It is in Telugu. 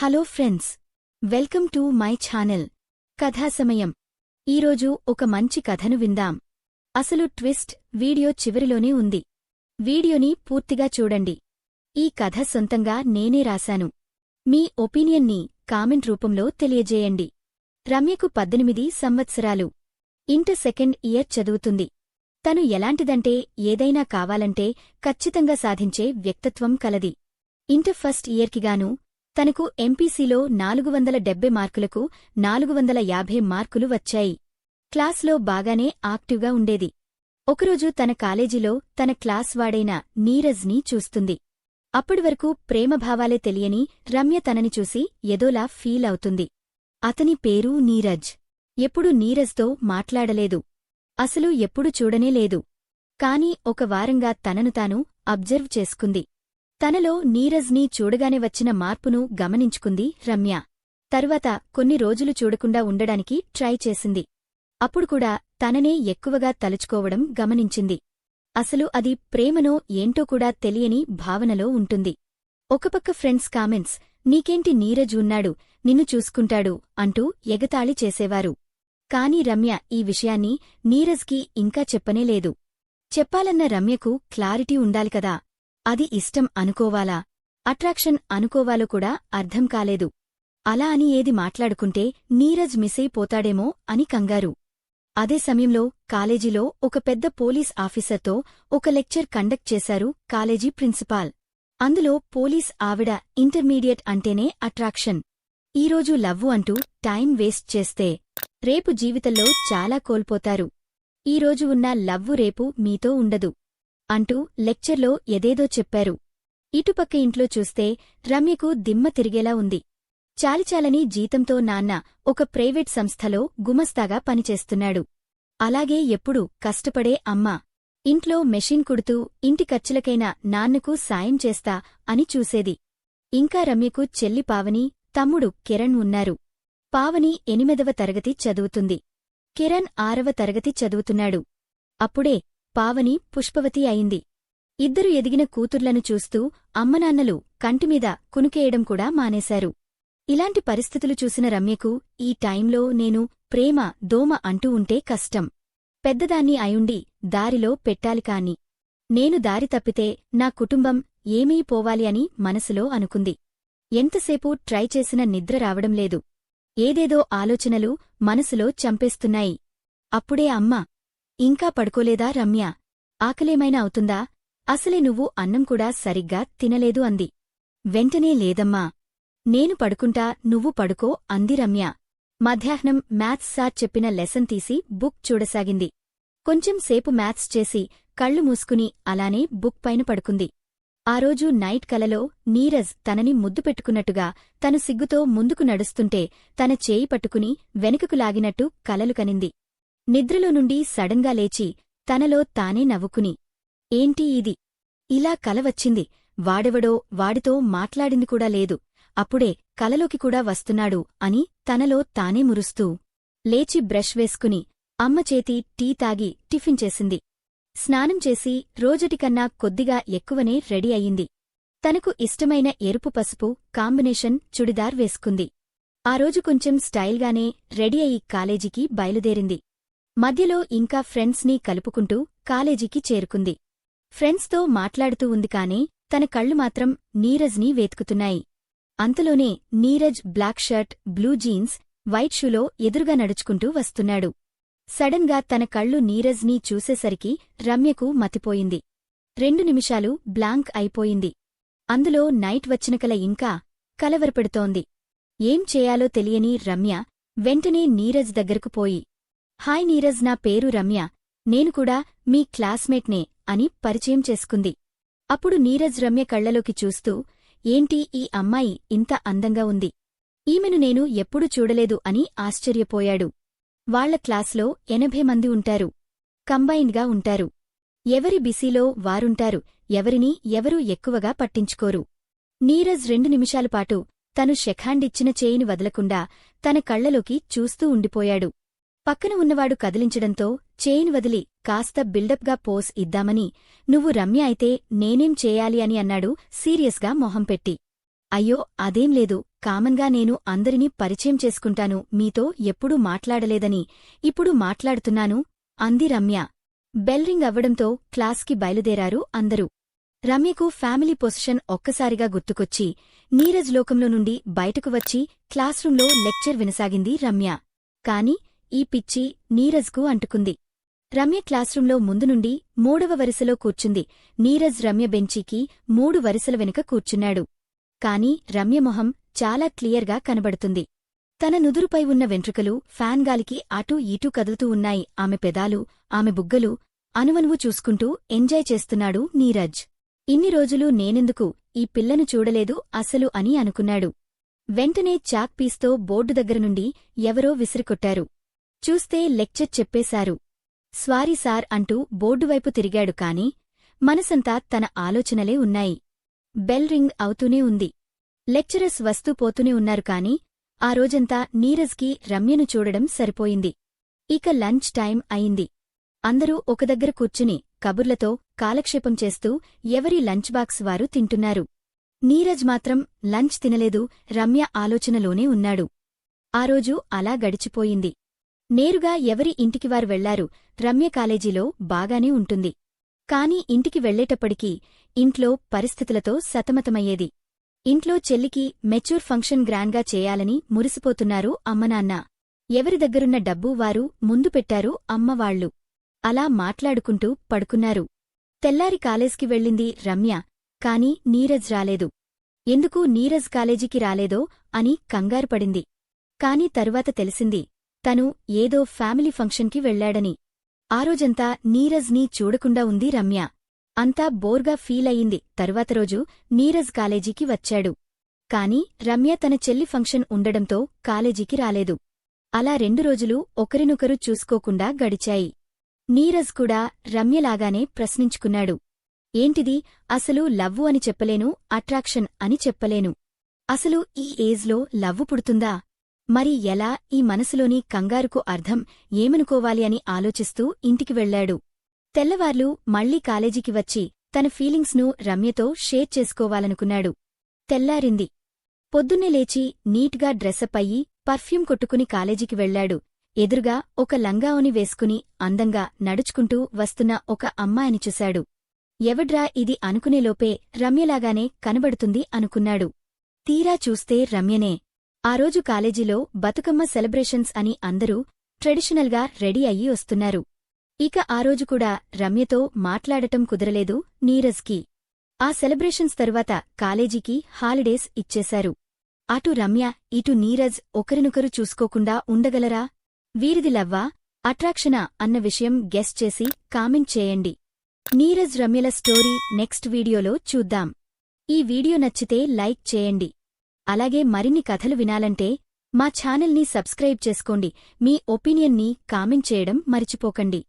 Hello friends welcome to my channel Katha Samayam. ఈరోజు ఒక మంచి కథను విందాం. అసలు ట్విస్ట్ వీడియో చివరిలోనే ఉంది. వీడియోని పూర్తిగా చూడండి. ఈ కథ సొంతంగా నేనే రాశాను. మీ ఒపీనియన్ని కామెంట్ రూపంలో తెలియజేయండి. రమ్యకు పద్దెనిమిది సంవత్సరాలు. ఇంటర్ సెకండ్ ఇయర్ చదువుతుంది. తను ఎలాంటిదంటే ఏదైనా కావాలంటే ఖచ్చితంగా సాధించే వ్యక్తత్వం కలది. ఇంటర్ ఫస్ట్ ఇయర్కిగాను తనకు ఎంపీసీలో నాలుగు వందల డెబ్బై మార్కులకు నాలుగు వందల యాభై మార్కులు వచ్చాయి. క్లాస్లో బాగానే యాక్టివ్గా ఉండేది. ఒకరోజు తన కాలేజీలో తన క్లాస్ వాడైన నీరజ్ని చూస్తుంది. అప్పటివరకు ప్రేమభావాలే తెలియని రమ్య తనని చూసి ఎదోలా ఫీల్ అవుతుంది. అతని పేరు నీరజ్. ఎప్పుడు నీరజ్తో మాట్లాడలేదు. అసలు ఎప్పుడు చూడనే లేదు. కాని ఒక వారంగా తనను తాను అబ్జర్వ్ చేసుకుంది. తనలో నీరజ్ని చూడగానే వచ్చిన మార్పును గమనించుకుంది రమ్య. తరువాత కొన్ని రోజులు చూడకుండా ఉండడానికి ట్రై చేసింది. అప్పుడు కూడా తననే ఎక్కువగా తలుచుకోవడం గమనించింది. అసలు అది ప్రేమనో ఏంటో కూడా తెలియని భావనలో ఉంటుంది. ఒకపక్క ఫ్రెండ్స్ కామెంట్స్ నీకేంటి నీరజ్ ఉన్నాడు నిన్ను చూసుకుంటాడు అంటూ ఎగతాళి చేసేవారు. కాని రమ్య ఈ విషయాన్ని నీరజ్కి ఇంకా చెప్పనేలేదు చెప్పాలన్న రమ్యకు క్లారిటీ ఉండాలి కదా. అది ఇష్టం అనుకోవాలా? అట్రాక్షన్ అనుకోవాలో కూడా అర్థం కాలేదు. అలా అని ఏది మాట్లాడుకుంటే నీరజ్ మిసైపోతాడేమో అని కంగారు. అదే సమయంలో కాలేజీలో ఒక పెద్ద పోలీస్ ఆఫీసర్తో ఒక లెక్చర్ కండక్ట్ చేశారు కాలేజీ ప్రిన్సిపాల్. అందులో పోలీస్ ఆవిడ ఇంటర్మీడియట్ అంటేనే అట్రాక్షన్. ఈరోజు లవ్వు అంటూ టైం వేస్ట్ చేస్తే రేపు జీవితంలో చాలా కోల్పోతారు. ఈరోజు ఉన్న లవ్వు రేపు మీతో ఉండదు. అంటూ లెక్చర్లో ఎదేదో చెప్పారు. ఇటుపక్క ఇంట్లో చూస్తే రమ్యకు దిమ్మ తిరిగేలా ఉంది. చాలిచాలని జీతంతో నాన్న ఒక ప్రైవేట్ సంస్థలో గుమస్తాగా పనిచేస్తున్నాడు. అలాగే ఎప్పుడు కష్టపడే అమ్మ. ఇంట్లో మెషిన్ కుడుతూ ఇంటి ఖర్చులకైనా నాన్నకు సాయం చేస్తా అని చూసేది. ఇంకా రమ్యకు చెల్లి పావని తమ్ముడు కిరణ్ ఉన్నారు. పావని ఎనిమిదవ తరగతి చదువుతుంది. కిరణ్ ఆరవ తరగతి చదువుతున్నాడు. అప్పుడే పావని పుష్పవతి అయింది. ఇద్దరు ఎదిగిన కూతుర్లను చూస్తూ అమ్మనాన్నలు కంటిమీద కునుకేయడం కూడా మానేశారు. ఇలాంటి పరిస్థితులు చూసిన రమ్యకు ఈ టైంలో నేను ప్రేమ దోమ అంటూ ఉంటే కష్టం. పెద్దదాన్ని అయుండి దారిలో పెట్టాలి కాని. నేను దారి తప్పితే నా కుటుంబం ఏమీ పోవాలి అని మనసులో అనుకుంది. ఎంతసేపు ట్రై చేసిన నిద్ర రావడం లేదు. ఏదేదో ఆలోచనలు మనసులో చంపేస్తున్నాయి. అప్పుడే అమ్మ ఇంకా పడుకోలేదా రమ్య? ఆకలేమైనా అవుతుందా? అసలే నువ్వు అన్నం కూడా సరిగ్గా తినలేదు అంది. వెంటనే లేదమ్మా. నేను పడుకుంటా నువ్వు పడుకో అంది రమ్య. మధ్యాహ్నం మ్యాథ్స్ సార్ చెప్పిన లెసన్ తీసి బుక్ చూడసాగింది. కొంచెం సేపు మ్యాథ్స్ చేసి కళ్ళు మూసుకుని అలానే బుక్ పైన పడుకుంది. ఆ రోజు నైట్ కలలో నీరజ్ తనని ముద్దు పెట్టుకున్నట్టుగా తను సిగ్గుతో ముందుకు నడుస్తుంటే తన చేయి పట్టుకుని వెనుకకు లాగినట్టు కలలు కనింది. నిద్రలో నుండి సడన్గా లేచి తనలో తానే నవ్వుకుని ఏంటి ఇది? ఇలా కల వచ్చింది. వాడెవడో వాడితో మాట్లాడింది కూడా లేదు. అప్పుడే కలలోకి కూడా వస్తున్నాడు అని తనలో తానే మురుస్తూ లేచి బ్రష్ వేసుకుని అమ్మ చేతి టీ తాగి టిఫిన్ చేసింది. స్నానం చేసి రోజటికన్నా కొద్దిగా ఎక్కువనే రెడీ అయింది తనకు ఇష్టమైన ఎరుపు పసుపు కాంబినేషన్ చుడిదార్ వేసుకుంది. ఆ రోజు కొంచెం స్టైల్గానే రెడీ అయి కాలేజీకి బయలుదేరింది. మధ్యలో ఇంకా ఫ్రెండ్స్ని కలుపుకుంటూ కాలేజీకి చేరుకుంది. ఫ్రెండ్స్తో మాట్లాడుతూ ఉంది కాని తన కళ్ళు మాత్రం నీరజ్ని వేతుకుతున్నాయి. అంతలోనే Neeraj black shirt blue jeans white షూలో ఎదురుగా నడుచుకుంటూ వస్తున్నాడు. సడన్గా తన కళ్ళు నీరజ్ని చూసేసరికి రమ్యకు మతిపోయింది. రెండు నిమిషాలు బ్లాంక్ అయిపోయింది. అందులో నైట్ వచ్చిన కల ఇంకా కలవరపెడుతోంది. ఏం చేయాలో తెలియని రమ్య వెంటనే నీరజ్ దగ్గరకు పోయి హాయ్ నీరజ్ నా పేరు రమ్య. నేను కూడా మీ క్లాస్మేట్నే అని పరిచయం చేసుకుంది. అప్పుడు నీరజ్ రమ్య కళ్ళలోకి చూస్తూ ఏంటి ఈ అమ్మాయి ఇంత అందంగా ఉంది? ఈమెను నేను ఎప్పుడూ చూడలేదు అని ఆశ్చర్యపోయాడు. వాళ్ళ క్లాస్లో ఎనభై మంది ఉంటారు. కంబైన్డ్గా ఉంటారు. ఎవరి బిసీలో వారుంటారు ఎవరినీ ఎవరూ ఎక్కువగా పట్టించుకోరు. నీరజ్ రెండు నిమిషాలపాటు తను షెఖాండిచ్చిన చేయిని వదలకుండా తన కళ్ళలోకి చూస్తూ ఉండిపోయాడు. పక్కన ఉన్నవాడు కదిలించడంతో చేయిని వదిలి కాస్త బిల్డప్గా పోస్ ఇద్దామని నువ్వు రమ్య అయితే నేనేం చేయాలి అని అన్నాడు సీరియస్గా మొహం పెట్టి. అయ్యో అదేం లేదు. కామన్గా నేను అందరినీ పరిచయం చేసుకుంటాను. మీతో ఎప్పుడూ మాట్లాడలేదని. ఇప్పుడు మాట్లాడుతున్నాను అంది రమ్య. బెల్రింగ్ అవ్వడంతో క్లాస్కి బయలుదేరారు అందరూ. రమ్యకు ఫ్యామిలీ పొజిషన్ ఒక్కసారిగా గుర్తుకొచ్చి నీరజ్ లోకంలో నుండి బయటకు వచ్చి క్లాస్రూంలో లెక్చర్ వినసాగింది రమ్య. కాని ఈ పిచ్చి నీరజ్కు అంటుకుంది. రమ్య క్లాస్రూంలో ముందు నుండి మూడవ వరుసలో కూర్చుంది. నీరజ్ రమ్య బెంచీకి మూడు వరుసల వెనుక కూర్చున్నాడు. కాని రమ్య మొహం చాలా క్లియర్గా కనబడుతుంది. తన నుదురుపై ఉన్న వెంట్రుకలు ఫ్యాన్ గాలికి అటూ ఇటూ కదులుతూ ఉన్నాయి. ఆమె పెదాలు ఆమె బుగ్గలు అనువనువు చూసుకుంటూ ఎంజాయ్ చేస్తున్నాడు నీరజ్. ఇన్ని రోజులు నేనెందుకు? ఈ పిల్లను చూడలేదు అసలు అని అనుకున్నాడు. వెంటనే చాక్ పీస్తో బోర్డు దగ్గర నుండి ఎవరో విసిరికొట్టారు. చూస్తే లెక్చర్ చెప్పేశారు. స్వారీ సార్ అంటూ బోర్డువైపు తిరిగాడు కాని మనసంతా తన ఆలోచనలే ఉన్నాయి. బెల్ రింగ్ అవుతూనే ఉంది. లెక్చరర్స్ వస్తూ పోతూనే ఉన్నారు కాని ఆ రోజంతా నీరజ్కి రమ్యను చూడడం సరిపోయింది. ఇక లంచ్ టైం అయింది. అందరూ ఒకదగ్గర కూర్చుని కబుర్లతో కాలక్షేపం చేస్తూ ఎవరి లంచ్ బాక్స్ వారు తింటున్నారు. నీరజ్ మాత్రం లంచ్ తినలేదు రమ్య ఆలోచనలోనే ఉన్నాడు. ఆ రోజు అలా గడిచిపోయింది. నేరుగా ఎవరి ఇంటికివారు వెళ్ళారు రమ్య కాలేజీలో బాగానే ఉంటుంది. కాని ఇంటికి వెళ్ళేటప్పటికీ ఇంట్లో పరిస్థితులతో సతమతమయ్యేది. ఇంట్లో చెల్లికి మెచ్యూర్ ఫంక్షన్ గ్రాండ్గా చేయాలని మురిసిపోతున్నారు అమ్మనాన్న. ఎవరి దగ్గరున్న డబ్బు వారు ముందు పెట్టారు అమ్మవాళ్ళు అలా మాట్లాడుకుంటూ పడుకున్నారు. తెల్లారి కాలేజ్కి వెళ్ళింది రమ్య. కాని నీరజ్ రాలేదు. ఎందుకు నీరజ్ కాలేజీకి రాలేదో అని కంగారుపడింది కాని తరువాత తెలిసింది. తను ఏదో ఫ్యామిలీ ఫంక్షన్కి వెళ్ళాడని ఆ రోజంతా నీరజ్ని చూడకుండా ఉంది రమ్య. అంతా బోర్గా ఫీల్ అయింది తరువాత రోజు నీరజ్ కాలేజీకి వచ్చాడు. కాని రమ్య తన చెల్లి ఫంక్షన్ ఉండడంతో కాలేజీకి రాలేదు. అలా రెండు రోజులు ఒకరినొకరు చూసుకోకుండా గడిచాయి. నీరజ్ కూడా రమ్యలాగానే ప్రశ్నించుకున్నాడు. ఏంటిది? అసలు లవ్వు అని చెప్పలేను అట్రాక్షన్ అని చెప్పలేను. అసలు ఈ ఏజ్లో లవ్వు పుడుతుందా? మరి ఎలా ఈ మనసులోని కంగారుకు అర్థం ఏమనుకోవాలి అని ఆలోచిస్తూ ఇంటికి వెళ్ళాడు తెల్లవార్లు మళ్ళీ కాలేజీకి వచ్చి తన ఫీలింగ్స్ను రమ్యతో షేర్ చేసుకోవాలనుకున్నాడు. తెల్లారింది. పొద్దున్నే లేచి నీట్గా డ్రెస్సప్ అయ్యి పర్ఫ్యూమ్ కొట్టుకుని కాలేజీకి వెళ్ళాడు ఎదురుగా ఒక లంగావుని వేసుకుని అందంగా నడుచుకుంటూ వస్తున్న ఒక అమ్మాయిని చూశాడు. ఎవడ్రా ఇది అనుకునేలోపే రమ్యలాగానే కనబడుతుంది అనుకున్నాడు. తీరా చూస్తే రమ్యనే. ఆ రోజు కాలేజీలో బతుకమ్మ సెలబ్రేషన్స్ అని అందరూ ట్రెడిషనల్గా రెడీ అయ్యి వస్తున్నారు. ఇక ఆ రోజు కూడా రమ్యతో మాట్లాడటం కుదరలేదు నీరజ్కి. ఆ సెలబ్రేషన్స్ తరువాత కాలేజీకి హాలిడేస్ ఇచ్చేశారు. అటు రమ్య ఇటు నీరజ్ ఒకరినొకరు చూసుకోకుండా ఉండగలరా? వీరిది లవ్వా అట్రాక్షనా అన్న విషయం గెస్ చేసి కామెంట్ చేయండి. నీరజ్ రమ్యల స్టోరీ నెక్స్ట్ వీడియోలో చూద్దాం. ఈ వీడియో నచ్చితే లైక్ చేయండి. అలాగే మరిన్ని కథలు వినాలంటే మా ఛానల్ని సబ్స్క్రైబ్ చేసుకోండి. మీ ఒపీనియన్ని కామెంట్ చేయడం మరిచిపోకండి.